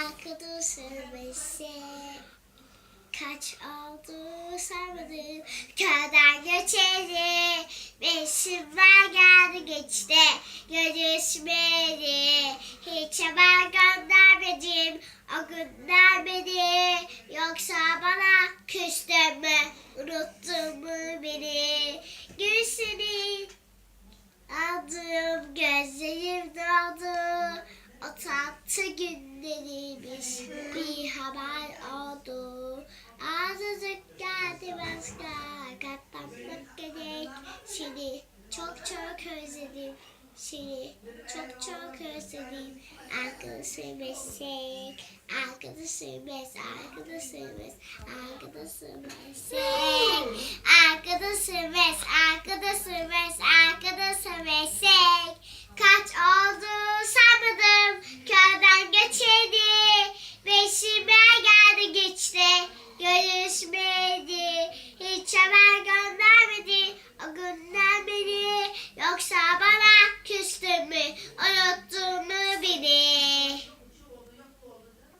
Arkadaşım besi kaç oldu sarmadım köyden göçeri Beşimler geldi geçti. Görüşmedi Hiç haber göndermedim. O günler Yoksa bana küstün mü unuttun mu tatlı günlerimiz bir haber oldu. Azıcık geldi başka. Katlanmak gerek Seni çok çok özledim. Seni çok çok özledim. Arkadaşımız Arkadaşımız Arkadaşımız Arkadaşımız Arkadaşımız Arkadaşımız Arkadaşımız Bezi.